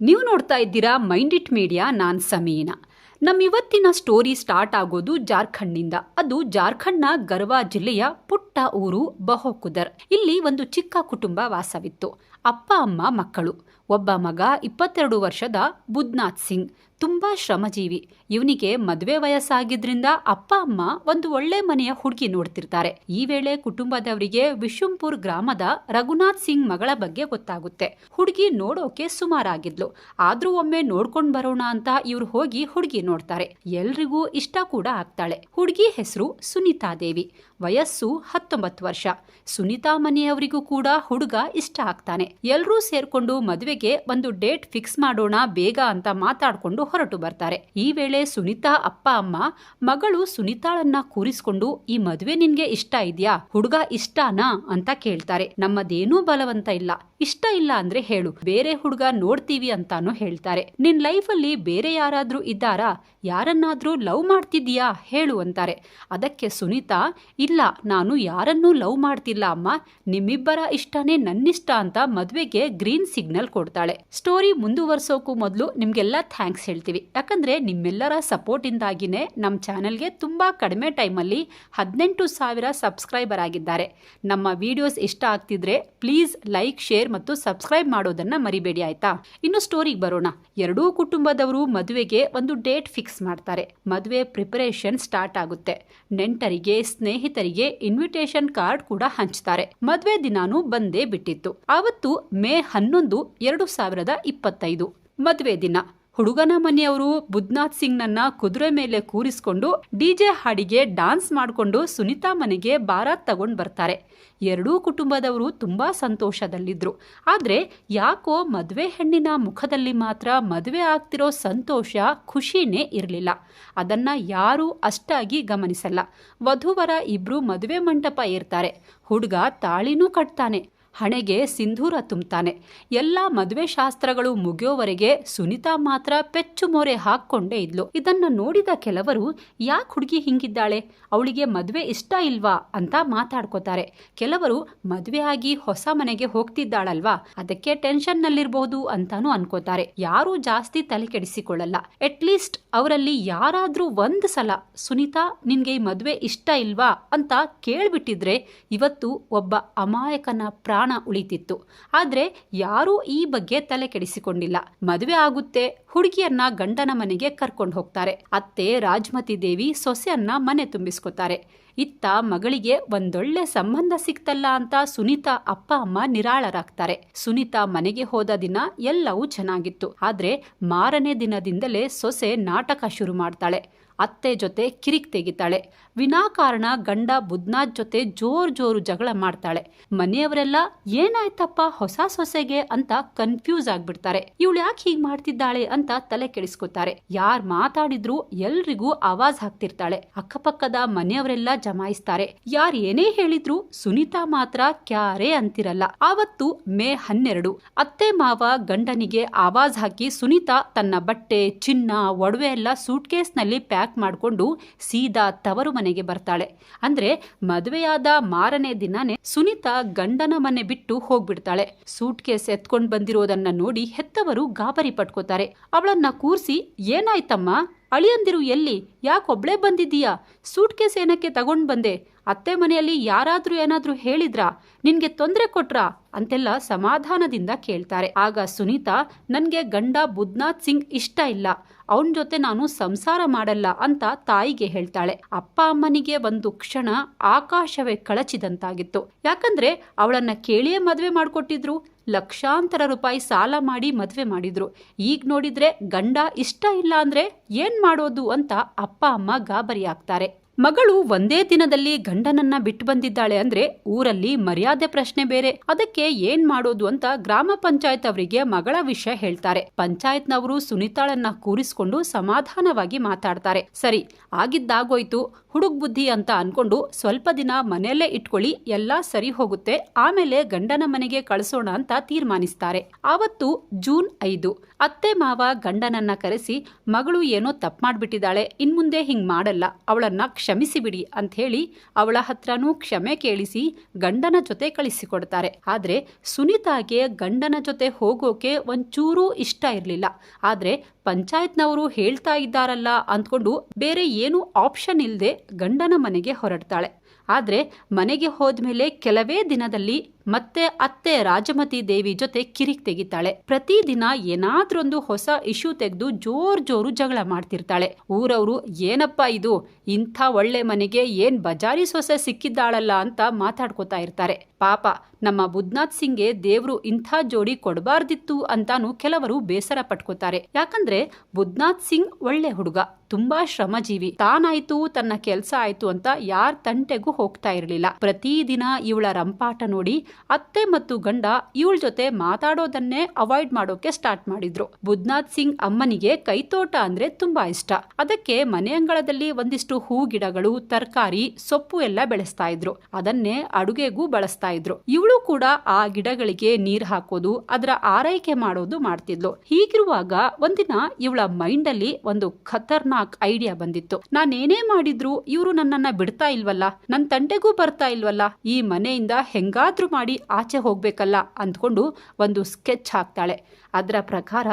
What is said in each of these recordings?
ನೀವು ನೋಡ್ತಾ ಇದ್ದೀರಾ ಮೈಂಡ್ ಇಟ್ ಮೀಡಿಯಾ, ನಾನ್ ಸಮೀನಾ. ನಮ್ಮ ಇವತ್ತಿನ ಸ್ಟೋರಿ ಸ್ಟಾರ್ಟ್ ಆಗೋದು ಜಾರ್ಖಂಡ್ನಿಂದ. ಅದು ಜಾರ್ಖಂಡ್ನ ಗರ್ವಾ ಜಿಲ್ಲೆಯ ಪುಟ್ಟ ಊರು ಬಹೋಕುದರ್. ಇಲ್ಲಿ ಒಂದು ಚಿಕ್ಕ ಕುಟುಂಬ ವಾಸವಿತ್ತು. ಅಪ್ಪ, ಅಮ್ಮ, ಮಕ್ಕಳು. ಒಬ್ಬ ಮಗ ಇಪ್ಪತ್ತೆರಡು ವರ್ಷದ ಬುದ್ನಾಥ್ ಸಿಂಗ್. ತುಂಬಾ ಶ್ರಮಜೀವಿ. ಇವನಿಗೆ ಮದುವೆ ವಯಸ್ಸಾಗಿದ್ರಿಂದ ಅಪ್ಪ, ಅಮ್ಮ ಒಂದು ಒಳ್ಳೆ ಮನೆಯ ಹುಡುಗಿ ನೋಡ್ತಿರ್ತಾರೆ. ಈ ವೇಳೆ ಕುಟುಂಬದವರಿಗೆ ವಿಶುಂಪುರ್ ಗ್ರಾಮದ ರಘುನಾಥ್ ಸಿಂಗ್ ಮಗಳ ಬಗ್ಗೆ ಗೊತ್ತಾಗುತ್ತೆ. ಹುಡುಗಿ ನೋಡೋಕೆ ಸುಮಾರಾಗಿದ್ಲು. ಆದ್ರೂ ಒಮ್ಮೆ ನೋಡ್ಕೊಂಡ್ ಬರೋಣ ಅಂತ ಇವ್ರು ಹೋಗಿ ಹುಡುಗಿ ನೋಡ್ತಾರೆ. ಎಲ್ರಿಗೂ ಇಷ್ಟ ಕೂಡ ಆಗ್ತಾಳೆ. ಹುಡುಗಿ ಹೆಸರು ಸುನೀತಾ ದೇವಿ. ವಯಸ್ಸು ಹತ್ತೊಂಬತ್ತು ವರ್ಷ. ಸುನೀತಾ ಮನೆಯವರಿಗೂ ಕೂಡ ಹುಡುಗ ಇಷ್ಟ ಆಗ್ತಾನೆ. ಎಲ್ರೂ ಸೇರ್ಕೊಂಡು ಮದುವೆಗೆ ಒಂದು ಡೇಟ್ ಫಿಕ್ಸ್ ಮಾಡೋಣ ಬೇಗ ಅಂತ ಮಾತಾಡ್ಕೊಂಡು ಹೊರಟು ಬರ್ತಾರೆ. ಈ ವೇಳೆ ಸುನೀತಾ ಅಪ್ಪ, ಅಮ್ಮ, ಮಗಳು ಸುನೀತಾಳನ್ನ ಕೂರಿಸ್ಕೊಂಡು, ಈ ಮದುವೆ ನಿನ್ಗೆ ಇಷ್ಟ ಇದೆಯಾ? ಹುಡುಗ ಇಷ್ಟನಾ? ಅಂತ ಕೇಳ್ತಾರೆ. ನಮ್ಮದೇನೂ ಬಲವಂತ ಇಲ್ಲ. ಇಷ್ಟ ಇಲ್ಲ ಅಂದ್ರೆ ಹೇಳು. ಬೇರೆ ಹುಡುಗ ನೋಡ್ತೀವಿ ಅಂತಾನು ಹೇಳ್ತಾರೆ. ನಿನ್ ಲೈಫಲ್ಲಿ ಬೇರೆ ಯಾರಾದ್ರೂ ಇದ್ದಾರಾ? ಯಾರನ್ನಾದ್ರೂ ಲವ್ ಮಾಡ್ತಿದ್ದೀಯಾ? ಹೇಳು ಅಂತಾರೆ. ಅದಕ್ಕೆ ಸುನೀತಾ, ಇಲ್ಲ, ನಾನು ಯಾರನ್ನೂ ಲವ್ ಮಾಡ್ತಿಲ್ಲ, ಅಮ್ಮ. ನಿಮ್ಮಿಬ್ಬರ ಇಷ್ಟನೇ ನನ್ನಿಷ್ಟ ಅಂತ ಮದ್ವೆಗೆ ಗ್ರೀನ್ ಸಿಗ್ನಲ್ ಕೊಡ್ತಾಳೆ ಸ್ಟೋರಿ ಮುಂದುವರ್ಸೋಕು ಮೊದಲು ನಿಮ್ಗೆಲ್ಲ ಥ್ಯಾಂಕ್ಸ್ ಹೇಳ್ತೀವಿ. ಯಾಕಂದ್ರೆ ನಿಮ್ಮೆಲ್ಲರ ಸಪೋರ್ಟ್ ಇಂದಾಗಿನೇ ನಮ್ಮ ಚಾನೆಲ್ಗೆ ತುಂಬಾ ಕಡಿಮೆ ಟೈಮಲ್ಲಿ ಹದಿನೆಂಟು ಸಾವಿರ ಸಬ್ಸ್ಕ್ರೈಬರ್ ಆಗಿದ್ದಾರೆ. ನಮ್ಮ ವಿಡಿಯೋಸ್ ಇಷ್ಟ ಆಗ್ತಿದ್ರೆ ಪ್ಲೀಸ್ ಲೈಕ್, ಶೇರ್ ಮತ್ತು ಸಬ್ಸ್ಕ್ರೈಬ್ ಮಾಡೋದನ್ನ ಮರಿಬೇಡಿ ಆಯ್ತಾ? ಇನ್ನು ಸ್ಟೋರಿಗೆ ಬರೋಣ. ಎರಡೂ ಕುಟುಂಬದವರು ಮದುವೆಗೆ ಒಂದು ಡೇಟ್ ಫಿಕ್ಸ್ ಮಾಡ್ತಾರೆ. ಮದುವೆ ಪ್ರಿಪರೇಷನ್ ಸ್ಟಾರ್ಟ್ ಆಗುತ್ತೆ. ನೆಂಟರಿಗೆ, ಸ್ನೇಹಿತರಿಗೆ ಇನ್ವಿಟೇಷನ್ ಕಾರ್ಡ್ ಕೂಡ ಹಂಚ್ತಾರೆ. ಮದುವೆ ದಿನಾನೂ ಬಂದೇ ಬಿಟ್ಟಿತ್ತು. ಆವತ್ತು ಮೇ ಹನ್ನೊಂದು ಎರಡು ಸಾವಿರದ ಇಪ್ಪತ್ತೈದು. ಮದುವೆ ದಿನ. ಹುಡುಗನ ಮನೆಯವರು ಬುದ್ನಾಥ್ ಸಿಂಗ್ನನ್ನ ಕುದುರೆ ಮೇಲೆ ಕೂರಿಸ್ಕೊಂಡು ಡಿಜೆ ಹಾಡಿಗೆ ಡಾನ್ಸ್ ಮಾಡಿಕೊಂಡು ಸುನೀತಾ ಮನೆಗೆ ಬಾರಾತ್ ತಗೊಂಡು ಬರ್ತಾರೆ. ಎರಡೂ ಕುಟುಂಬದವರು ತುಂಬಾ ಸಂತೋಷದಲ್ಲಿದ್ರು. ಆದರೆ ಯಾಕೋ ಮದುವೆ ಹೆಣ್ಣಿನ ಮುಖದಲ್ಲಿ ಮಾತ್ರ ಮದುವೆ ಆಗ್ತಿರೋ ಸಂತೋಷ, ಖುಷಿನೇ ಇರಲಿಲ್ಲ. ಅದನ್ನ ಯಾರೂ ಅಷ್ಟಾಗಿ ಗಮನಿಸಲ್ಲ. ವಧುವರ ಇಬ್ರು ಮದುವೆ ಮಂಟಪ ಇರ್ತಾರೆ ಹುಡುಗ ತಾಳಿನೂ ಕಟ್ತಾನೆ. ಹಣೆಗೆ ಸಿಂಧೂರ ತುಂಬ್ತಾನೆ. ಎಲ್ಲ ಮದುವೆ ಶಾಸ್ತ್ರಗಳು ಮುಗಿಯೋವರೆಗೆ ಸುನೀತಾ ಮಾತ್ರ ಪೆಚ್ಚು ಮೋರೆ ಹಾಕ್ಕೊಂಡೇ ಇದ್ಲು. ಇದನ್ನ ನೋಡಿದ ಕೆಲವರು, ಯಾಕೆ ಹುಡುಗಿ ಹಿಂಗಿದ್ದಾಳೆ? ಅವಳಿಗೆ ಮದುವೆ ಇಷ್ಟ ಇಲ್ವಾ? ಅಂತ ಮಾತಾಡ್ಕೋತಾರೆ. ಕೆಲವರು, ಮದುವೆ ಆಗಿ ಹೊಸ ಮನೆಗೆ ಹೋಗ್ತಿದ್ದಾಳಲ್ವಾ? ಅದಕ್ಕೆ ಟೆನ್ಷನ್ ನಲ್ಲಿರಬಹುದು ಅಂತಾನು ಅನ್ಕೋತಾರೆ. ಯಾರು ಜಾಸ್ತಿ ತಲೆ ಕೆಡಿಸಿಕೊಳ್ಳಲ್ಲ. ಅಟ್ಲೀಸ್ಟ್ ಅವರಲ್ಲಿ ಯಾರಾದ್ರೂ ಒಂದ್ ಸಲ, ಸುನೀತಾ, ನಿನ್ಗೆ ಈ ಮದುವೆ ಇಷ್ಟ ಇಲ್ವಾ? ಅಂತ ಕೇಳ್ಬಿಟ್ಟಿದ್ರೆ, ಇವತ್ತು ಒಬ್ಬ ಅಮಾಯಕನ ಪ್ರಾಣ ಉಳಿತಿತ್ತು. ಆದರೆ ಯಾರೂ ಈ ಬಗ್ಗೆ ತಲೆ ಕೆಡಿಸಿಕೊಂಡಿಲ್ಲ. ಮದುವೆ ಆಗುತ್ತೆ, ಹುಡುಗಿಯನ್ನ ಗಂಡನ ಮನೆಗೆ ಕರ್ಕೊಂಡು ಹೋಗ್ತಾರೆ. ಅತ್ತೆ ರಾಜ್ಮತಿ ದೇವಿ ಸೊಸೆಯನ್ನ ಮನೆ ತುಂಬಿಸ್ಕೊತಾರೆ. ಇತ್ತ ಮಗಳಿಗೆ ಒಂದೊಳ್ಳೆ ಸಂಬಂಧ ಸಿಕ್ತಲ್ಲ ಅಂತ ಸುನೀತಾ ಅಪ್ಪ, ಅಮ್ಮ ನಿರಾಳರಾಗ್ತಾರೆ. ಸುನೀತಾ ಮನೆಗೆ ಹೋದ ದಿನ ಎಲ್ಲವೂ ಚೆನ್ನಾಗಿತ್ತು. ಆದ್ರೆ ಮಾರನೇ ದಿನದಿಂದಲೇ ಸೊಸೆ ನಾಟಕ ಶುರು ಮಾಡ್ತಾಳೆ. ಅತ್ತೆ ಜೊತೆ ಕಿರಿಕ್ ತೆಗಿತಾಳೆ. ವಿನಾಕಾರಣ ಗಂಡ ಬುದ್ನಾಥ್ ಜೊತೆ ಜೋರ್ ಜೋರು ಜಗಳ ಮಾಡ್ತಾಳೆ. ಮನೆಯವರೆಲ್ಲ, ಏನಾಯ್ತಪ್ಪ, ಹೊಸ ಸೊಸೆಗೆ? ಅಂತ ಕನ್ಫ್ಯೂಸ್ ಆಗ್ಬಿಡ್ತಾರೆ. ಇವಳು ಯಾಕೆ ಹೀಗ್ ಮಾಡ್ತಿದ್ದಾಳೆ? ಅಂತ ತಲೆ ಕೆಡಿಸ್ಕೊತಾರೆ. ಯಾರ್ ಮಾತಾಡಿದ್ರು ಎಲ್ರಿಗೂ ಆವಾಜ್ ಹಾಕ್ತಿರ್ತಾಳೆ. ಅಕ್ಕಪಕ್ಕದ ಮನೆಯವರೆಲ್ಲ ಜಮಾಯಿಸ್ತಾರೆ. ಯಾರ್ ಏನೇ ಹೇಳಿದ್ರು ಸುನೀತಾ ಮಾತ್ರ ಕ್ಯಾರೇ ಅಂತಿರಲ್ಲ. ಆವತ್ತು ಮೇ ಹನ್ನೆರಡು. ಅತ್ತೆ ಮಾವ ಗಂಡನಿಗೆ ಆವಾಜ್ ಹಾಕಿ ಸುನೀತಾ ತನ್ನ ಬಟ್ಟೆ, ಚಿನ್ನ, ಒಡವೆ ಎಲ್ಲ ಸೂಟ್ಕೇಸ್ನಲ್ಲಿ ಪ್ಯಾಕ್ ಮಾಡ್ಕೊಂಡು ಸೀದಾ ತವರು ಮನೆಗೆ ಬರ್ತಾಳೆ. ಅಂದ್ರೆ ಮದುವೆಯಾದ ಮಾರನೇ ದಿನನೇ ಸುನೀತಾ ಗಂಡನ ಮನೆ ಬಿಟ್ಟು ಹೋಗ್ಬಿಡ್ತಾಳೆ. ಸೂಟ್ ಕೇಸ್ ಎತ್ಕೊಂಡ್ ಬಂದಿರೋದನ್ನ ನೋಡಿ ಹೆತ್ತವರು ಗಾಬರಿ ಪಟ್ಕೋತಾರೆ. ಅವಳನ್ನ ಕೂರ್ಸಿ, ಏನಾಯ್ತಮ್ಮ? ಅಳಿಯಂದಿರು ಎಲ್ಲಿ? ಯಾಕೊಬ್ಳೆ ಬಂದಿದ್ದೀಯಾ? ಸೂಟ್ ಕೇಸ್ ಏನಕ್ಕೆ ತಗೊಂಡ್ ಬಂದೆ? ಅತ್ತೆ ಮನೆಯಲ್ಲಿ ಯಾರಾದ್ರೂ ಏನಾದ್ರೂ ಹೇಳಿದ್ರಾ? ನಿನ್ಗೆ ತೊಂದರೆ ಕೊಟ್ರಾ? ಅಂತೆಲ್ಲ ಸಮಾಧಾನದಿಂದ ಕೇಳ್ತಾರೆ. ಆಗ ಸುನೀತಾ, ನನ್ಗೆ ಗಂಡ ಬುದ್ನಾಥ್ ಸಿಂಗ್ ಇಷ್ಟ ಇಲ್ಲ. ಅವನ ಜೊತೆ ನಾನು ಸಂಸಾರ ಮಾಡಲ್ಲ ಅಂತ ತಾಯಿಗೆ ಹೇಳ್ತಾಳೆ. ಅಪ್ಪ ಅಮ್ಮನಿಗೆ ಒಂದು ಕ್ಷಣ ಆಕಾಶವೇ ಕಳಚಿದಂತಾಗಿತ್ತು. ಯಾಕಂದ್ರೆ ಅವಳನ್ನ ಕೇಳಿಯೇ ಮದುವೆ ಮಾಡಿಕೊಟ್ಟಿದ್ರು. ಲಕ್ಷಾಂತರ ರೂಪಾಯಿ ಸಾಲ ಮಾಡಿ ಮದುವೆ ಮಾಡಿದ್ರು. ಈಗ ನೋಡಿದ್ರೆ ಗಂಡ ಇಷ್ಟ ಇಲ್ಲ ಅಂದ್ರೆ ಏನ್ ಮಾಡೋದು ಅಂತ ಅಪ್ಪ ಅಮ್ಮ ಗಾಬರಿ ಆಗ್ತಾರೆ. ಮಗಳು ಒಂದೇ ದಿನದಲ್ಲಿ ಗಂಡನನ್ನ ಬಿಟ್ಟು ಬಂದಿದ್ದಾಳೆ ಅಂದ್ರೆ ಊರಲ್ಲಿ ಮರ್ಯಾದೆ ಪ್ರಶ್ನೆ ಬೇರೆ. ಅದಕ್ಕೆ ಏನ್ ಮಾಡೋದು ಅಂತ ಗ್ರಾಮ ಪಂಚಾಯತ್ ಅವರಿಗೆ ಮಗಳ ವಿಷಯ ಹೇಳ್ತಾರೆ. ಪಂಚಾಯತ್ನವರು ಸುನಿತಾಳನ್ನ ಕೂರಿಸ್ಕೊಂಡು ಸಮಾಧಾನವಾಗಿ ಮಾತಾಡ್ತಾರೆ. ಸರಿ, ಆಗಿದ್ದಾಗೋಯ್ತು, ಹುಡುಗ್ ಬುದ್ಧಿ ಅಂತ ಅನ್ಕೊಂಡು ಸ್ವಲ್ಪ ದಿನ ಮನೆಯಲ್ಲೇ ಇಟ್ಕೊಳ್ಳಿ, ಎಲ್ಲಾ ಸರಿ ಹೋಗುತ್ತೆ, ಆಮೇಲೆ ಗಂಡನ ಮನೆಗೆ ಕಳಿಸೋಣ ಅಂತ ತೀರ್ಮಾನಿಸ್ತಾರೆ. ಆವತ್ತು ಜೂನ್ ಐದು, ಅತ್ತೆ ಮಾವ ಗಂಡನನ್ನ ಕರೆಸಿ ಮಗಳು ಏನೋ ತಪ್ಪು ಮಾಡ್ಬಿಟ್ಟಿದ್ದಾಳೆ, ಇನ್ಮುಂದೆ ಹಿಂಗ್ ಮಾಡಲ್ಲ, ಅವಳನ್ನ ಕ್ಷಮಿಸಿಬಿಡಿ ಅಂತ ಹೇಳಿ ಅವಳ ಹತ್ರನೂ ಕ್ಷಮೆ ಕೇಳಿಸಿ ಗಂಡನ ಜೊತೆ ಕಳಿಸಿಕೊಡ್ತಾರೆ. ಆದರೆ ಸುನೀತಾಗೆ ಗಂಡನ ಜೊತೆ ಹೋಗೋಕೆ ಒಂಚೂರೂ ಇಷ್ಟ ಇರಲಿಲ್ಲ. ಆದರೆ ಪಂಚಾಯತ್ನವರು ಹೇಳ್ತಾ ಇದ್ದಾರಲ್ಲ ಅಂದ್ಕೊಂಡು ಬೇರೆ ಏನೂ ಆಪ್ಷನ್ ಇಲ್ಲದೆ ಗಂಡನ ಮನೆಗೆ ಹೊರಡ್ತಾಳೆ. ಆದರೆ ಮನೆಗೆ ಹೋದ್ಮೇಲೆ ಕೆಲವೇ ದಿನದಲ್ಲಿ ಮತ್ತೆ ಅತ್ತೆ ರಾಜಮತಿ ದೇವಿ ಜೊತೆ ಕಿರಿಕ್ ತೆಗಿತಾಳೆ. ಪ್ರತಿದಿನ ಏನಾದ್ರೊಂದು ಹೊಸ ಇಶ್ಯೂ ತೆಗೆದು ಜೋರ್ ಜೋರು ಜಗಳ ಮಾಡ್ತಿರ್ತಾಳೆ. ಊರವರು, ಏನಪ್ಪ ಇದು? ಇಂಥ ಒಳ್ಳೆ ಮನೆಗೆ ಏನ್ ಬಜಾರಿ ಸೊಸೆ ಸಿಕ್ಕಿದ್ದಾಳಲ್ಲ ಅಂತ ಮಾತಾಡ್ಕೋತಾ ಇರ್ತಾರೆ. ಪಾಪ ನಮ್ಮ ಬುದ್ನಾಥ್ ಸಿಂಗ್ಗೆ ದೇವರು ಇಂಥ ಜೋಡಿ ಕೊಡಬಾರ್ದಿತ್ತು ಅಂತಾನು ಕೆಲವರು ಬೇಸರ ಪಟ್ಕೋತಾರೆ. ಯಾಕಂದ್ರೆ ಬುದ್ನಾಥ್ ಸಿಂಗ್ ಒಳ್ಳೆ ಹುಡುಗ, ತುಂಬಾ ಶ್ರಮಜೀವಿ. ತಾನಾಯ್ತು, ತನ್ನ ಕೆಲಸ ಆಯ್ತು ಅಂತ ಯಾರ್ ತಂಟೆಗೂ ಹೋಗ್ತಾ ಇರಲಿಲ್ಲ. ಪ್ರತಿದಿನ ಇವಳ ರಂಪಾಟ ನೋಡಿ ಅತ್ತೆ ಮತ್ತು ಗಂಡ ಇವಳ ಜೊತೆ ಮಾತಾಡೋದನ್ನೇ ಅವಾಯ್ಡ್ ಮಾಡೋಕೆ ಸ್ಟಾರ್ಟ್ ಮಾಡಿದ್ರು. ಬುದ್ನಾಥ್ ಸಿಂಗ್ ಅಮ್ಮನಿಗೆ ಕೈತೋಟ ಅಂದ್ರೆ ತುಂಬಾ ಇಷ್ಟ. ಅದಕ್ಕೆ ಮನೆ ಅಂಗಳದಲ್ಲಿ ಒಂದಿಷ್ಟು ಹೂ ಗಿಡಗಳು ತರಕಾರಿ, ಸೊಪ್ಪು ಎಲ್ಲ ಬೆಳೆಸ್ತಾ ಇದ್ರು. ಅದನ್ನೇ ಅಡುಗೆಗೂ ಬಳಸ್ತಾ ಇದ್ರು. ಇವಳು ಕೂಡ ಆ ಗಿಡಗಳಿಗೆ ನೀರ್ ಹಾಕೋದು, ಅದರ ಆರೈಕೆ ಮಾಡೋದು ಮಾಡ್ತಿದ್ಲು. ಹೀಗಿರುವಾಗ ಒಂದಿನ ಇವಳ ಮೈಂಡ್ ಅಲ್ಲಿ ಒಂದು ಖತರ್ನಾಕ್ ಐಡಿಯಾ ಬಂದಿತ್ತು. ನಾನೇನೇ ಮಾಡಿದ್ರು ಇವರು ನನ್ನನ್ನ ಬಿಡ್ತಾ ಇಲ್ವಲ್ಲ ನನ್ನ ತಂಟೆಗೂ ಬರ್ತಾ ಇಲ್ವಲ್ಲ, ಈ ಮನೆಯಿಂದ ಹೆಂಗಾದ್ರೂ ಮಾಡಿ ಆಚೆ ಹೋಗ್ಬೇಕಲ್ಲ ಅಂದ್ಕೊಂಡು ಒಂದು ಸ್ಕೆಚ್ ಹಾಕ್ತಾಳೆ. ಅದರ ಪ್ರಕಾರ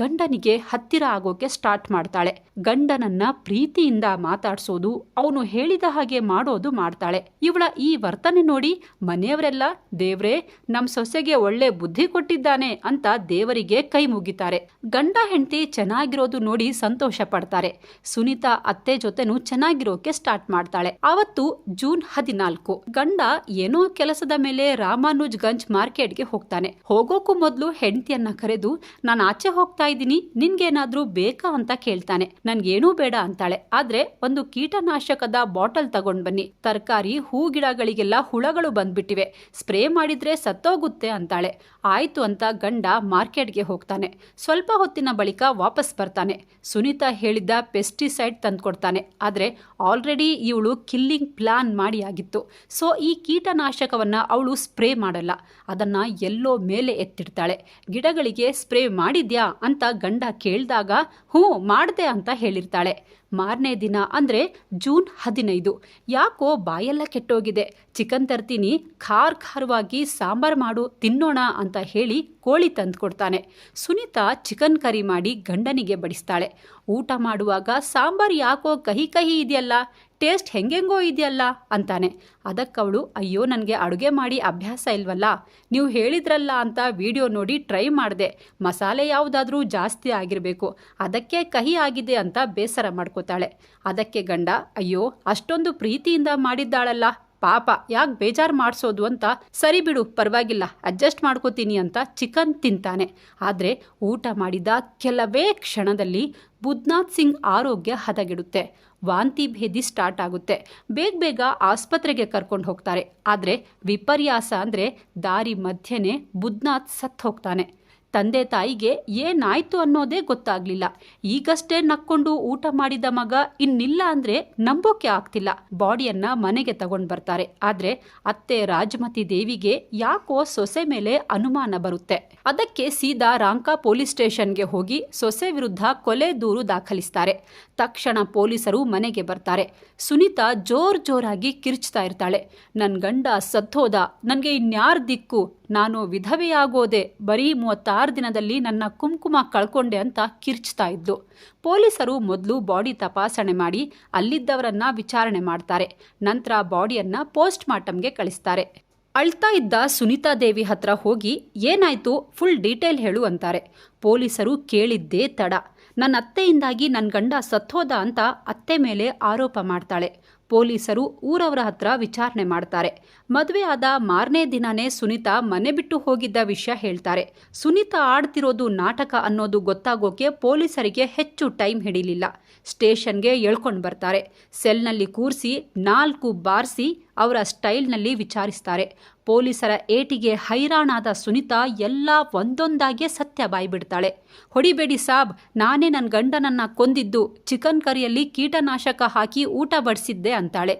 ಗಂಡನಿಗೆ ಹತ್ತಿರ ಆಗೋಕೆ ಸ್ಟಾರ್ಟ್ ಮಾಡ್ತಾಳೆ. ಗಂಡನನ್ನ ಪ್ರೀತಿಯಿಂದ ಮಾತಾಡ್ಸೋದು, ಅವನು ಹೇಳಿದ ಹಾಗೆ ಮಾಡೋದು ಮಾಡ್ತಾಳೆ. ಇವಳ ಈ ವರ್ತನೆ ನೋಡಿ ಮನೆಯವರೆಲ್ಲ, ದೇವ್ರೇ, ನಮ್ ಸೊಸೆಗೆ ಒಳ್ಳೆ ಬುದ್ಧಿ ಕೊಟ್ಟಿದ್ದಾನೆ ಅಂತ ದೇವರಿಗೆ ಕೈ ಮುಗಿತಾರೆ. ಗಂಡ ಹೆಂಡತಿ ಚೆನ್ನಾಗಿರೋದು ನೋಡಿ ಸಂತೋಷ ಪಡ್ತಾರೆ. ಸುನೀತಾ ಅತ್ತೆ ಜೊತೆನೂ ಚೆನ್ನಾಗಿರೋಕೆ ಸ್ಟಾರ್ಟ್ ಮಾಡ್ತಾಳೆ. ಅವತ್ತು ಜೂನ್ ಹದಿನಾಲ್ಕು, ಗಂಡ ಏನೋ ಕೆಲಸದ ಮೇಲೆ ರಾಮಾನುಜ್ ಗಂಜ್ ಮಾರ್ಕೆಟ್ಗೆ ಹೋಗ್ತಾನೆ. ಹೋಗೋಕ್ಕೂ ಮೊದಲು ಹೆಂಡತಿಯನ್ನ ಕರೆದು ನಾನು ಆಚೆ ಹೋಗ್ತಾ ಇದ್ದೀನಿ, ನಿನ್ಗೇನಾದ್ರೂ ಬೇಕಾ ಅಂತ ಕೇಳ್ತಾನೆ. ನನ್ಗೇನೂ ಬೇಡ ಅಂತಾಳೆ. ಆದ್ರೆ ಒಂದು ಕೀಟನಾಶಕದ ಬಾಟಲ್ ತಗೊಂಡ್ ಬನ್ನಿ. ತರಕಾರಿ, ಹೂ ಗಿಡಗಳಿಗೆಲ್ಲ ಹುಳಗಳು ಬಂದ್ಬಿಟ್ಟಿವೆ. ಸ್ಪ್ರೇ ಮಾಡಿದ್ರೆ ಸತ್ತೋಗುತ್ತೆ ಅಂತಾಳೆ. ಆಯ್ತು ಅಂತ ಗಂಡ ಮಾರ್ಕೆಟ್ಗೆ ಹೋಗ್ತಾನೆ. ಸ್ವಲ್ಪ ಹೊತ್ತಿನ ಬಳಿಕ ವಾಪಸ್ ಬರ್ತಾನೆ. ಸುನೀತಾ ಹೇಳಿದ್ದ ಪೆಸ್ಟಿಸೈಡ್ ತಂದ್ಕೊಡ್ತಾನೆ. ಆದ್ರೆ ಆಲ್ರೆಡಿ ಇವಳು ಕಿಲ್ಲಿಂಗ್ ಪ್ಲಾನ್ ಮಾಡಿ ಆಗಿತ್ತು. ಸೊ, ಈ ಕೀಟನಾಶಕವನ್ನ ಅವಳು ಸ್ಪ್ರೇ ಮಾಡಲ್ಲ. ಅದನ್ನ ಎಲ್ಲೋ ಮೇಲೆ ಎತ್ತಿಡ್ತಾಳೆ. ಗಿಡಗಳಿಗೆ ಸ್ಪ್ರೇ ಮಾಡಿದ್ಯಾ ಅಂತ ಗಂಡ ಕೇಳಿದಾಗ, ಹ್ಞೂ ಮಾಡ್ದೆ ಅಂತ ಹೇಳಿರ್ತಾಳೆ. ಮಾರನೇ ದಿನ ಅಂದರೆ ಜೂನ್ ಹದಿನೈದು. ಯಾಕೋ ಬಾಯೆಲ್ಲ ಕೆಟ್ಟೋಗಿದೆ. ಚಿಕನ್ ತರ್ತೀನಿ, ಖಾರ್ ಖಾರವಾಗಿ ಸಾಂಬಾರ್ ಮಾಡು, ತಿನ್ನೋಣ ಅಂತ ಹೇಳಿ ಕೋಳಿ ತಂದು ಕೊಡ್ತಾನೆ ಸುನೀತಾ ಚಿಕನ್ ಕರಿ ಮಾಡಿ ಗಂಡನಿಗೆ ಬಡಿಸ್ತಾಳೆ. ಊಟ ಮಾಡುವಾಗ ಸಾಂಬಾರ್ ಯಾಕೋ ಕಹಿ ಕಹಿ ಇದೆಯಲ್ಲ? ಟೇಸ್ಟ್ ಹೆಂಗೆಂಗೋ ಇದೆಯಲ್ಲ ಅಂತಾನೆ. ಅದಕ್ಕವಳು, ಅಯ್ಯೋ, ನನಗೆ ಅಡುಗೆ ಮಾಡಿ ಅಭ್ಯಾಸ ಇಲ್ವಲ್ಲ? ನೀವು ಹೇಳಿದ್ರಲ್ಲ ಅಂತ ವಿಡಿಯೋ ನೋಡಿ ಟ್ರೈ ಮಾಡಿದೆ. ಮಸಾಲೆ ಯಾವುದಾದ್ರೂ ಜಾಸ್ತಿ ಆಗಿರಬೇಕು. ಅದಕ್ಕೆ ಕಹಿ ಆಗಿದೆ ಅಂತ ಬೇಸರ ಮಾಡ್ಕೋತಾಳೆ. ಅದಕ್ಕೆ ಗಂಡ, ಅಯ್ಯೋ, ಅಷ್ಟೊಂದು ಪ್ರೀತಿಯಿಂದ ಮಾಡಿದ್ದಾಳಲ್ಲ? ಪಾಪ ಯಾಕೆ ಬೇಜಾರು ಮಾಡಿಸೋದು ಅಂತ ಸರಿ ಬಿಡು, ಪರವಾಗಿಲ್ಲ, ಅಡ್ಜಸ್ಟ್ ಮಾಡ್ಕೋತೀನಿ ಅಂತ ಚಿಕನ್ ತಿಂತಾನೆ. ಆದರೆ ಊಟ ಮಾಡಿದ ಕೆಲವೇ ಕ್ಷಣದಲ್ಲಿ ಬುದ್ನಾಥ್ ಸಿಂಗ್ ಆರೋಗ್ಯ ಹದಗೆಡುತ್ತೆ. ವಾಂತಿ ಭೇದಿ ಸ್ಟಾರ್ಟ್ ಆಗುತ್ತೆ. ಬೇಗ ಬೇಗ ಆಸ್ಪತ್ರೆಗೆ ಕರ್ಕೊಂಡು ಹೋಗ್ತಾರೆ. ಆದರೆ ವಿಪರ್ಯಾಸ ಅಂದರೆ ದಾರಿ ಮಧ್ಯೆನೇ ಬುದ್ನಾಥ್ ಸತ್ತು ಹೋಗ್ತಾನೆ. ತಂದೆ ತಾಯಿಗೆ ಏನಾಯ್ತು ಅನ್ನೋದೇ ಗೊತ್ತಾಗ್ಲಿಲ್ಲ. ಈಗಷ್ಟೇ ನಕ್ಕೊಂಡು ಊಟ ಮಾಡಿದ ಮಗ ಇನ್ನಿಲ್ಲ ಅಂದ್ರೆ ನಂಬೋಕೆ ಆಗ್ತಿಲ್ಲ. ಬಾಡಿಯನ್ನ ಮನೆಗೆ ತಗೊಂಡ್ ಬರ್ತಾರೆ. ಆದ್ರೆ ಅತ್ತೆ ರಾಜಮತಿ ದೇವಿಗೆ ಯಾಕೋ ಸೊಸೆ ಮೇಲೆ ಅನುಮಾನ ಬರುತ್ತೆ. ಅದಕ್ಕೆ ಸೀದಾ ರಾಂಕಾ ಪೊಲೀಸ್ ಸ್ಟೇಷನ್ಗೆ ಹೋಗಿ ಸೊಸೆ ವಿರುದ್ಧ ಕೊಲೆ ದೂರು ದಾಖಲಿಸ್ತಾರೆ. ತಕ್ಷಣ ಪೊಲೀಸರು ಮನೆಗೆ ಬರ್ತಾರೆ. ಸುನೀತಾ ಜೋರ್ ಜೋರಾಗಿ ಕಿರ್ಚ್ತಾ ಇರ್ತಾಳೆ. ನನ್ನ ಗಂಡ ಸತ್ತೋದ. ನನಗೆ ಇನ್ಯಾರ ದಿಕ್ಕು? ನಾನು ವಿಧವೆಯಾಗೋದೆ ಬರೀ ಮೂವತ್ತಾರು ದಿನದಲ್ಲಿ ನನ್ನ ಕುಂಕುಮ ಕಳ್ಕೊಂಡೆ ಅಂತ ಕಿರ್ಚ್ತಾ ಇದ್ದು. ಪೊಲೀಸರು ಮೊದಲು ಬಾಡಿ ತಪಾಸಣೆ ಮಾಡಿ ಅಲ್ಲಿದ್ದವರನ್ನ ವಿಚಾರಣೆ ಮಾಡ್ತಾರೆ. ನಂತರ ಬಾಡಿಯನ್ನ ಪೋಸ್ಟ್ ಮಾರ್ಟಮ್ಗೆ ಕಳಿಸ್ತಾರೆ. ಅಳ್ತಾ ಇದ್ದ ಸುನೀತಾ ದೇವಿ ಹತ್ರ ಹೋಗಿ, ಏನಾಯ್ತು? ಫುಲ್ ಡೀಟೇಲ್ ಹೇಳು ಅಂತಾರೆ. ಪೊಲೀಸರು ಕೇಳಿದ್ದೇ ತಡ. ನನ್ನ ಅತ್ತೆಯಿಂದಾಗಿ ನನ್ನ ಗಂಡ ಸತ್ತೋದ ಅಂತ ಅತ್ತೆ ಮೇಲೆ ಆರೋಪ ಮಾಡ್ತಾಳೆ. ಪೊಲೀಸರು ಊರವರ ಹತ್ರ ವಿಚಾರಣೆ ಮಾಡ್ತಾರೆ. ಮದುವೆ ಆದ ಮಾರನೇ ದಿನನೇ ಸುನೀತಾ ಮನೆ ಬಿಟ್ಟು ಹೋಗಿದ್ದ ವಿಷಯ ಹೇಳ್ತಾರೆ. ಸುನೀತಾ ಆಡ್ತಿರೋದು ನಾಟಕ ಅನ್ನೋದು ಗೊತ್ತಾಗೋಕೆ ಪೊಲೀಸರಿಗೆ ಹೆಚ್ಚು ಟೈಮ್ ಹಿಡಿಲಿಲ್ಲ. ಸ್ಟೇಷನ್ಗೆ ಎಳ್ಕೊಂಡು ಬರ್ತಾರೆ. ಸೆಲ್ನಲ್ಲಿ ಕೂರಿಸಿ, ನಾಲ್ಕು ಬಾರಿಸಿ ಅವರ ಸ್ಟೈಲ್ನಲ್ಲಿ ವಿಚಾರಿಸ್ತಾರೆ. ಪೊಲೀಸರ ಏಟಿಗೆ ಹೈರಾಣಾದ ಸುನೀತಾ ಎಲ್ಲ ಒಂದೊಂದಾಗೆ ಸತ್ಯ ಬಾಯ್ಬಿಡ್ತಾಳೆ. ಹೊಡಿಬೇಡಿ ಸಾಬ್, ನಾನೇ ನನ್ನ ಗಂಡನನ್ನ ಕೊಂದಿದ್ದು. ಚಿಕನ್ ಕರಿಯಲ್ಲಿ ಕೀಟನಾಶಕ ಹಾಕಿ ಊಟ ಬಡಿಸಿದ್ದೆ ಅಂತಾಳೆ.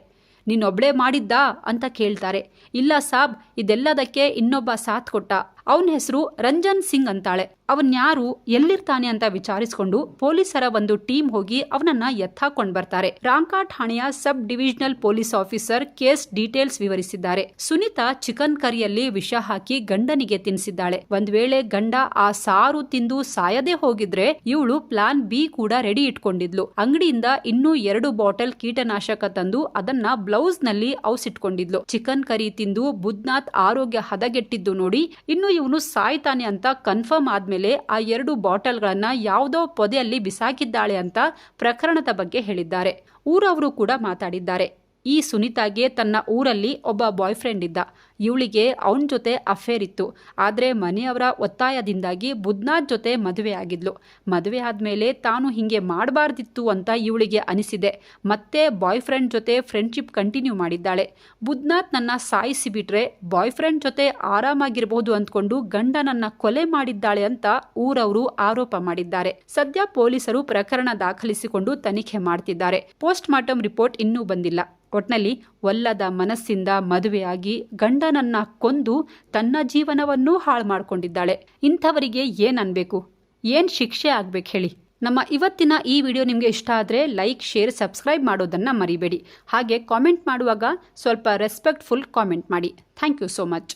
ನೀನೊಬ್ಳೇ ಮಾಡಿದ್ದಾ? ಅಂತ ಕೇಳ್ತಾರೆ. ಇಲ್ಲ ಸಾಬ್, ಇದೆಲ್ಲದಕ್ಕೆ ಇನ್ನೊಬ್ಬ ಸಾಥ್ ಕೊಟ್ಟ. ಅವನ ಹೆಸರು ರಂಜನ್ ಸಿಂಗ್ ಅಂತಾಳೆ. ಅವನ್ಯಾರು ಎಲ್ಲಿರ್ತಾನೆ ಅಂತ ವಿಚಾರಿಸಿಕೊಂಡು ಪೊಲೀಸರ ಒಂದು ಟೀಮ್ ಹೋಗಿ ಅವನನ್ನ ಎತ್ತಾಕೊಂಡು ಬರ್ತಾರೆ. ರಾಂಕಾ ಠಾಣೆಯ sub divisional police officer case details ವಿವರಿಸಿದ್ದಾರೆ. ಸುನೀತಾ ಚಿಕನ್ ಕರಿಯಲ್ಲಿ ವಿಷ ಹಾಕಿ ಗಂಡನಿಗೆ ತಿನ್ಸಿದ್ದಾಳೆ ಒಂದ್ ವೇಳೆ ಗಂಡ ಆ ಸಾರು ತಿಂದು ಸಾಯದೆ ಹೋಗಿದ್ರೆ ಇವಳು ಪ್ಲಾನ್ ಬಿ ಕೂಡ ರೆಡಿ ಇಟ್ಕೊಂಡಿದ್ಲು. ಅಂಗಡಿಯಿಂದ ಇನ್ನೂ ಎರಡು ಬಾಟಲ್ ಕೀಟನಾಶಕ ತಂದು ಅದನ್ನ ಬ್ಲೌಸ್ನಲ್ಲಿ ಔಸಿಟ್ಕೊಂಡಿದ್ಲು. ಚಿಕನ್ ಕರಿ ತಿಂದು ಬುದ್ನಾಥ್ ಆರೋಗ್ಯ ಹದಗೆಟ್ಟಿದ್ದು ನೋಡಿ ಇನ್ನು ಇವನು ಸಾಯ್ತಾನೆ ಅಂತ ಕನ್ಫರ್ಮ್ ಆದ್ಮೇಲೆ ಆ ಎರಡು ಬಾಟಲ್ಗಳನ್ನು ಯಾವುದೋ ಪೊದೆಯಲ್ಲಿ ಬಿಸಾಕಿದ್ದಾಳೆ ಅಂತ ಪ್ರಕರಣದ ಬಗ್ಗೆ ಹೇಳಿದ್ದಾರೆ. ಊರವರು ಕೂಡ ಮಾತಾಡಿದ್ದಾರೆ. ಈ ಸುನೀತಾಗೆ ತನ್ನ ಊರಲ್ಲಿ ಒಬ್ಬ ಬಾಯ್ ಫ್ರೆಂಡ್ ಇದ್ದ. ಇವಳಿಗೆ ಅವನ ಜೊತೆ ಅಫೇರ್ ಇತ್ತು. ಆದರೆ ಮನೆಯವರ ಒತ್ತಾಯದಿಂದಾಗಿ ಬುದ್ನಾಥ್ ಜೊತೆ ಮದುವೆ ಆಗಿದ್ಲು. ಮದುವೆ ಆದಮೇಲೆ ತಾನು ಹೀಗೆ ಮಾಡಬಾರ್ದಿತ್ತು ಅಂತ ಇವಳಿಗೆ ಅನಿಸಿದೆ. ಮತ್ತೆ ಬಾಯ್ ಫ್ರೆಂಡ್ ಜೊತೆ ಫ್ರೆಂಡ್ಶಿಪ್ ಕಂಟಿನ್ಯೂ ಮಾಡಿದ್ದಾಳೆ. ಬುದ್ನಾಥ್ ನನ್ನ ಸಾಯಿಸಿಬಿಟ್ರೆ ಬಾಯ್ ಫ್ರೆಂಡ್ ಜೊತೆ ಆರಾಮಾಗಿರ್ಬೋದು ಅಂದ್ಕೊಂಡು ಗಂಡನನ್ನ ಕೊಲೆ ಮಾಡಿದ್ದಾಳೆ ಅಂತ ಊರವರು ಆರೋಪ ಮಾಡಿದ್ದಾರೆ. ಸದ್ಯ ಪೊಲೀಸರು ಪ್ರಕರಣ ದಾಖಲಿಸಿಕೊಂಡು ತನಿಖೆ ಮಾಡ್ತಿದ್ದಾರೆ. ಪೋಸ್ಟ್ ಮಾರ್ಟಮ್ ರಿಪೋರ್ಟ್ ಇನ್ನೂ ಬಂದಿಲ್ಲ. ಒಟ್ನಲ್ಲಿ ಒಲ್ಲದ ಮನಸ್ಸಿಂದ ಮದುವೆಯಾಗಿ ಗಂಡನನ್ನ ಕೊಂದು ತನ್ನ ಜೀವನವನ್ನೂ ಹಾಳು ಮಾಡಿಕೊಂಡಿದ್ದಾಳೆ ಇಂಥವರಿಗೆ ಏನ್ ಅನ್ಬೇಕು ಏನ್ ಶಿಕ್ಷೆ ಆಗ್ಬೇಕು ಹೇಳಿ? ನಮ್ಮ ಇವತ್ತಿನ ಈ ವಿಡಿಯೋ ನಿಮಗೆ ಇಷ್ಟ ಆದರೆ ಲೈಕ್, ಶೇರ್, ಸಬ್ಸ್ಕ್ರೈಬ್ ಮಾಡೋದನ್ನು ಮರಿಬೇಡಿ. ಹಾಗೆ ಕಾಮೆಂಟ್ ಮಾಡುವಾಗ ಸ್ವಲ್ಪ ರೆಸ್ಪೆಕ್ಟ್ಫುಲ್ ಕಾಮೆಂಟ್ ಮಾಡಿ. Thank you so much.